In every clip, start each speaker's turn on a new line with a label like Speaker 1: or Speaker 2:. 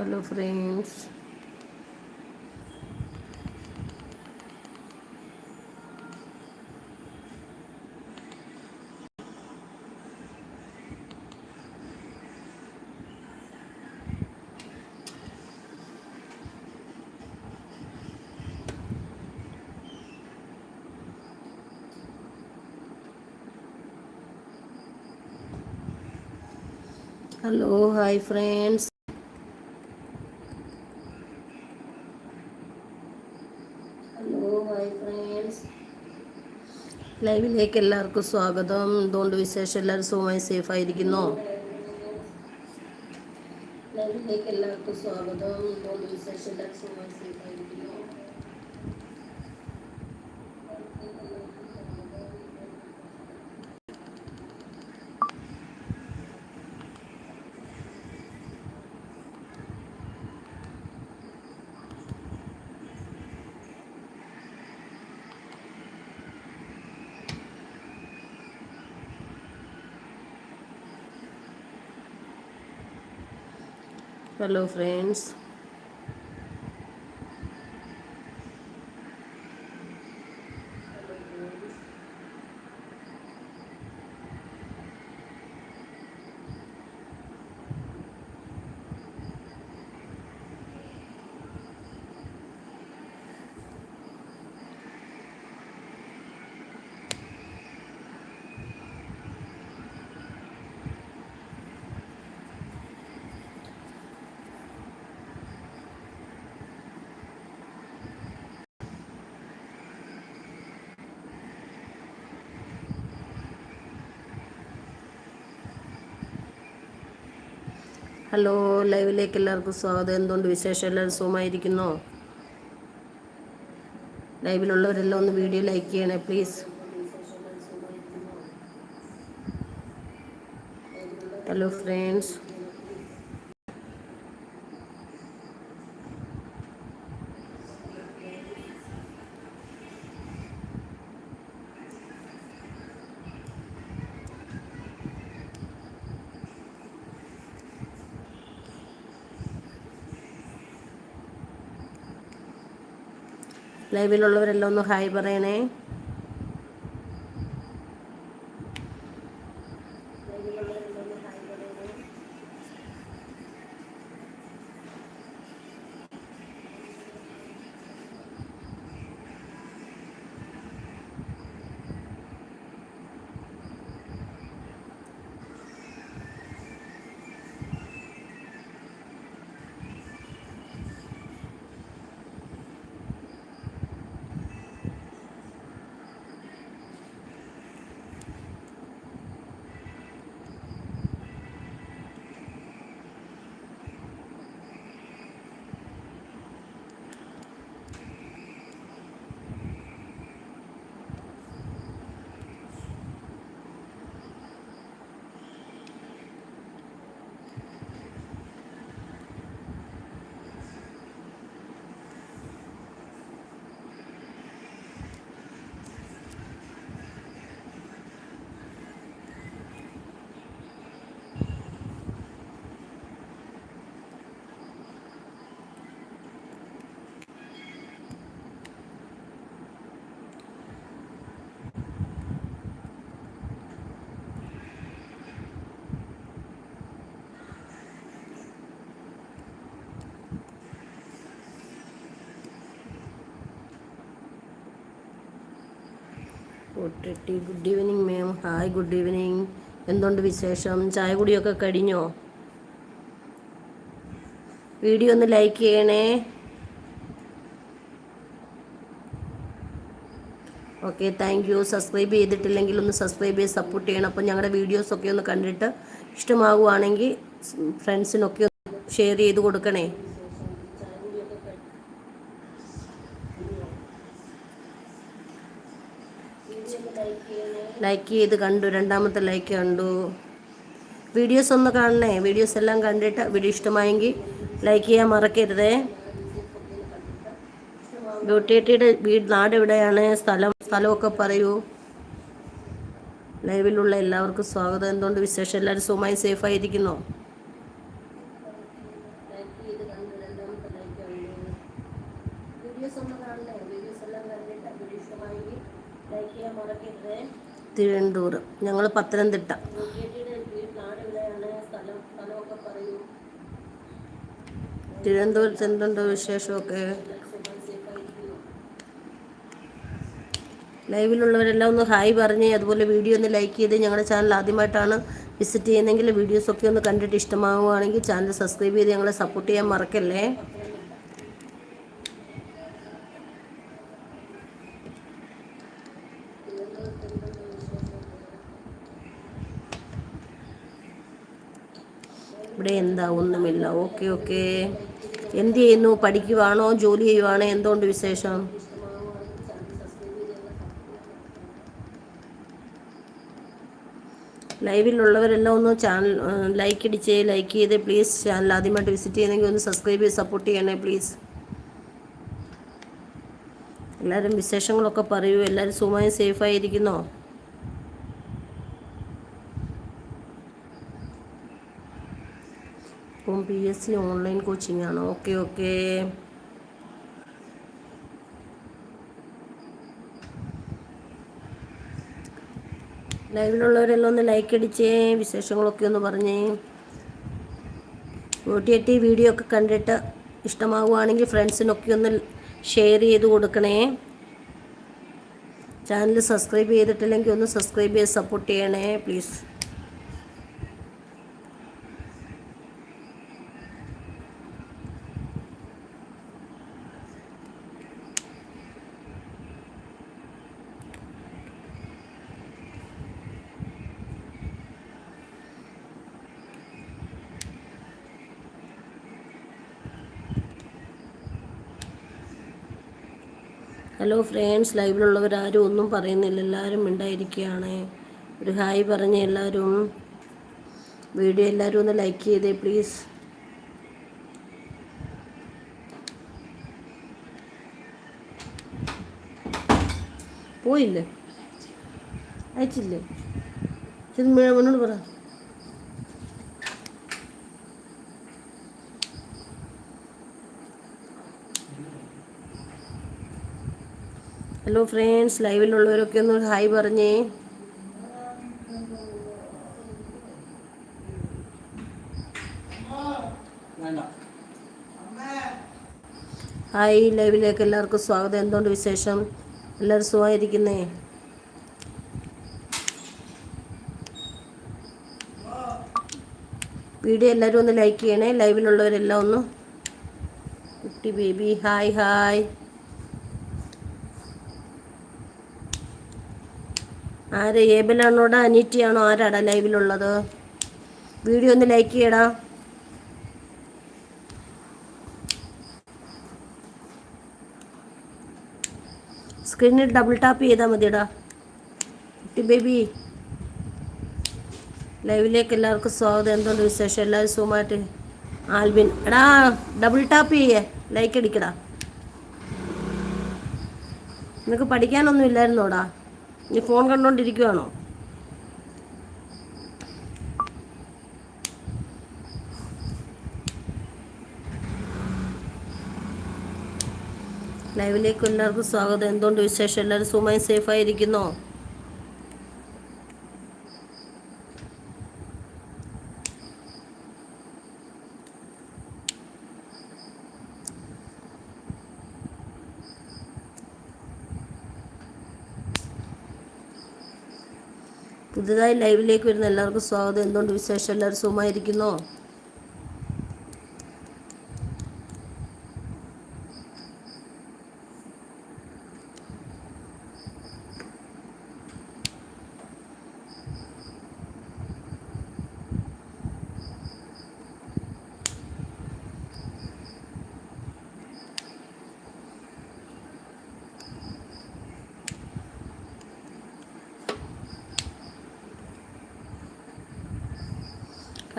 Speaker 1: Hello friends hello hi friends hello hi friends ലൈവിലേക്ക് എല്ലാവർക്കും സ്വാഗതം. എന്തുകൊണ്ട് വിശേഷം എല്ലാവരും സുഖമായി സേഫ് ആയിരിക്കുന്നു ലൈവിലേക്ക് എല്ലാവർക്കും സ്വാഗതം. എന്തുകൊണ്ട് വിശേഷം എല്ലാവരും സുഖമായി സേഫ് ആയിരിക്കുന്നോ ഹലോ ഫ്രണ്ട്സ് ഹലോ ലൈവിലേക്ക് എല്ലാവർക്കും സ്വാഗതം. എന്തുകൊണ്ട് വിശേഷം? എല്ലാവരും സുഖമായിരിക്കുന്നോ? ലൈവിലുള്ളവരെല്ലാം ഒന്ന് വീഡിയോ ലൈക്ക് ചെയ്യണേ പ്ലീസ് ഹലോ ഫ്രണ്ട്സ് ലൈവിലുള്ളവരെല്ലാം ഒന്ന് ഹായ് പറയണേ. പൊട്ടിട്ടി good evening ma'am hi good evening എന്തുണ്ട് വിശേഷം? ചായ കുടിയൊക്കെ കഴിഞ്ഞോ? വീഡിയോ ഒന്ന് ലൈക്ക് ചെയ്യണേ. ഓക്കെ താങ്ക് യു സബ്സ്ക്രൈബ് ചെയ്തിട്ടില്ലെങ്കിൽ ഒന്ന് സബ്സ്ക്രൈബ് ചെയ്ത് സപ്പോർട്ട് ചെയ്യണം. അപ്പോൾ ഞങ്ങളുടെ വീഡിയോസൊക്കെ ഒന്ന് കണ്ടിട്ട് ഇഷ്ടമാകുവാണെങ്കിൽ ഫ്രണ്ട്സിനൊക്കെ ഷെയർ ചെയ്ത് കൊടുക്കണേ. ലൈക്ക് ചെയ്ത് കണ്ടു രണ്ടാമത്തെ ലൈക്ക് കണ്ടു. വീഡിയോസ് ഒന്ന് കാണണേ. വീഡിയോസ് എല്ലാം കണ്ടിട്ട് വീഡിയോ ഇഷ്ടമായെങ്കിൽ ലൈക്ക് ചെയ്യാൻ മറക്കരുതേ. ബ്യൂട്ടിയേട്ടിയുടെ വീട് നാട് എവിടെയാണ്? സ്ഥലം സ്ഥലമൊക്കെ പറയൂ. ലൈവിലുള്ള എല്ലാവർക്കും സ്വാഗതം. എന്തുകൊണ്ട് വിശേഷം? എല്ലാവരും സുഖമായി സേഫായി ഇരിക്കുന്നോ വീഡിയോസ് കാണണേ. വീഡിയോസ് എല്ലാം കണ്ടിട്ട് വീഡിയോ തിരുവനന്തപുരം. ഞങ്ങൾ പത്തനംതിട്ട. തിരുവനന്തപുരത്ത് എന്തുണ്ടോ വിശേഷമൊക്കെ? ലൈവിലുള്ളവരെല്ലാം ഒന്ന് ഹായ് പറഞ്ഞ് അതുപോലെ വീഡിയോ ഒന്ന് ലൈക്ക് ചെയ്ത് ഞങ്ങളുടെ ചാനൽ ആദ്യമായിട്ടാണ് വിസിറ്റ് ചെയ്യുന്നതെങ്കിൽ വീഡിയോസൊക്കെ ഒന്ന് കണ്ടിട്ട് ഇഷ്ടമാവുകയാണെങ്കിൽ ചാനൽ സബ്സ്ക്രൈബ് ചെയ്ത് ഞങ്ങളെ സപ്പോർട്ട് ചെയ്യാൻ മറക്കല്ലേ? ഇവിടെ എന്താ ഒന്നുമില്ല. Okay okay. എന്ത് ചെയ്യുന്നു? പഠിക്കുവാണോ? ജോലി ചെയ്യുവാണോ? എന്തുകൊണ്ട് വിശേഷം? ലൈവിലുള്ളവരെല്ലാം ഒന്ന് ചാനൽ ലൈക്ക് അടിച്ചേ ലൈക്ക് ചെയ്ത്. പ്ലീസ് ചാനൽ ആദ്യമായിട്ട് വിസിറ്റ് ചെയ്യുന്നെങ്കിൽ ഒന്ന് സബ്സ്ക്രൈബ് ചെയ്ത് സപ്പോർട്ട് ചെയ്യണേ പ്ലീസ്. എല്ലാവരും വിശേഷങ്ങളൊക്കെ പറയൂ. എല്ലാവരും സുഖമായി സേഫായിരിക്കുന്നോ ഇപ്പം P S C online coaching ആണ്. ഓക്കെ ഓക്കെ ലൈവിലുള്ളവരെല്ലാം ഒന്ന് ലൈക്ക് അടിച്ചേ വിശേഷങ്ങളൊക്കെ ഒന്ന് പറഞ്ഞേ. നൂറ്റിയെട്ടി വീഡിയോ ഒക്കെ കണ്ടിട്ട് ഇഷ്ടമാവുകയാണെങ്കിൽ ഫ്രണ്ട്സിനൊക്കെ ഒന്ന് ഷെയർ ചെയ്ത് കൊടുക്കണേ. ചാനൽ സബ്സ്ക്രൈബ് ചെയ്തിട്ടില്ലെങ്കിൽ ഒന്ന് സബ്സ്ക്രൈബ് ചെയ്ത് സപ്പോർട്ട് ചെയ്യണേ പ്ലീസ് ഹലോ ഫ്രണ്ട്സ് ലൈവിലുള്ളവരാരും ഒന്നും പറയുന്നില്ല. എല്ലാവരും ഉണ്ടായിരിക്കുകയാണ് ഒരു ഹായ് പറഞ്ഞ എല്ലാവരും വീഡിയോ എല്ലാവരും ഒന്ന് ലൈക്ക് ചെയ്തേ പ്ലീസ് പോയില്ലേ? അയച്ചില്ലേ? ഇത് മുന്നോട്ട് പറ. ഹലോ ഫ്രണ്ട്സ് ലൈവിലുള്ളവരൊക്കെ ഒന്ന് ഹായ് പറഞ്ഞേ. ഹായ് ലൈവിലേക്ക് എല്ലാവർക്കും സ്വാഗതം. എന്തുകൊണ്ട് വിശേഷം? എല്ലാവരും സുഖമായിരിക്കുന്നേ? വീഡിയോ എല്ലാവരും ഒന്ന് ലൈക്ക് ചെയ്യണേ. ലൈവിലുള്ളവരെല്ലാം ഒന്ന്. കുട്ടി ബേബി ഹായ് ഹായ് ആര്? ഏബലാണോടാ അനീറ്റിയാണോ? ആരാടാ ലൈവിലുള്ളത്? വീഡിയോ ഒന്ന് ലൈക്ക് ചെയ്യടാ. സ്ക്രീനിൽ ഡബിൾ ടാപ്പ് ചെയ്താൽ മതിയടാ. കുട്ടി ബേബി. ലൈവിലേക്ക് എല്ലാവർക്കും സ്വാഗതം. എന്തുകൊണ്ട് വിശേഷം? എല്ലാവരും സുഖമായിട്ട്? ആൽബിൻ. എടാ ഡബിൾ ടാപ്പ് ചെയ്യേ. ലൈക്ക് അടിക്കടാ. നിനക്ക് പഠിക്കാനൊന്നും ഇല്ലായിരുന്നോടാ? നീ ഫോൺ കണ്ടോണ്ടിരിക്കുവാണോ? ലൈവിലേക്ക് എല്ലാവർക്കും സ്വാഗതം. എന്തുകൊണ്ട് വിശേഷം? എല്ലാവരും സുഖമായി സേഫായിരിക്കുന്നോ പുതുതായി ലൈവിലേക്ക് വരുന്ന എല്ലാവർക്കും സ്വാഗതം. എന്തുകൊണ്ട് വിശേഷം? എല്ലാവരും സുഖമായിരിക്കുന്നോ?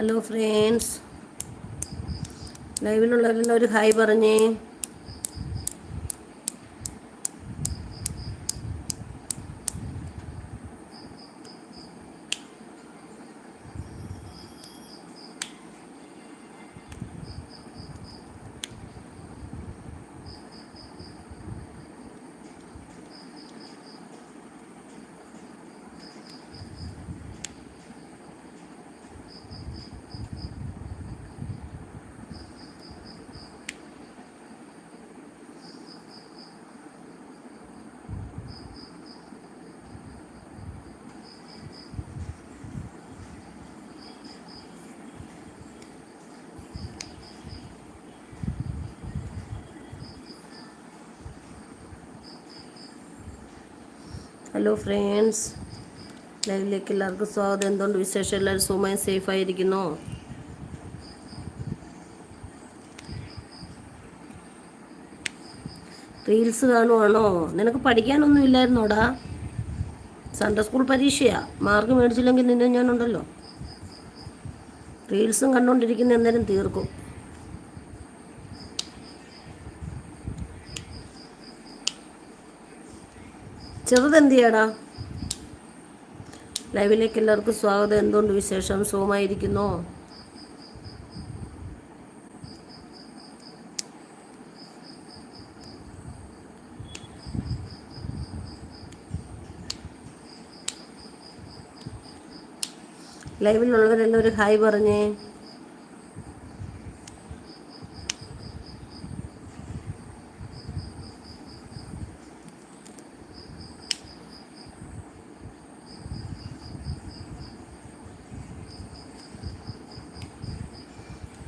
Speaker 1: ഹലോ ഫ്രണ്ട്സ് ലൈവിലുള്ളവരെല്ലാം ഒരു ഹായ് പറഞ്ഞേ. ഹലോ ഫ്രണ്ട്സ് ലൈവിലേക്ക് എല്ലാവർക്കും സ്വാഗതം. എന്തുകൊണ്ട് വിശേഷം? എല്ലാവരും സുഖമായി സേഫ് ആയിരിക്കുന്നു റീൽസ് കാണുവാണോ? നിനക്ക് പഠിക്കാനൊന്നും ഇല്ലായിരുന്നോടാ? സൺഡേ സ്കൂൾ പരീക്ഷയാ. മാർക്ക് മേടിച്ചില്ലെങ്കിൽ നിന്നെ ഞാനുണ്ടല്ലോ. റീൽസും കണ്ടുകൊണ്ടിരിക്കുന്ന എന്തേലും തീർക്കും. ചെറുതെന്ത് ചെയ്യാടാ ലൈവിലേക്ക് എല്ലാവർക്കും സ്വാഗതം. എന്തുകൊണ്ട് വിശേഷം? സുഖമായിരിക്കുന്നോ? ലൈവിലുള്ളവരെല്ലാം ഒരു ഹായ് പറഞ്ഞേ.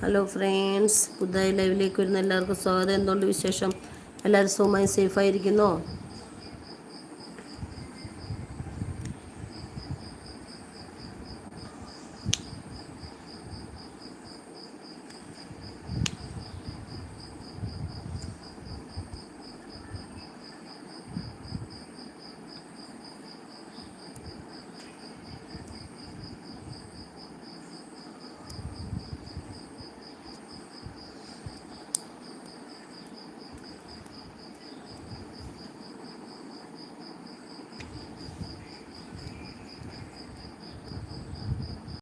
Speaker 1: ഹലോ ഫ്രണ്ട്സ് പുതുതായി ലൈവിലേക്ക് വരുന്ന എല്ലാവർക്കും സ്വാഗതം. എന്തുകൊണ്ട് വിശേഷം? എല്ലാവരും സുഖമായി സേഫായിരിക്കുന്നോ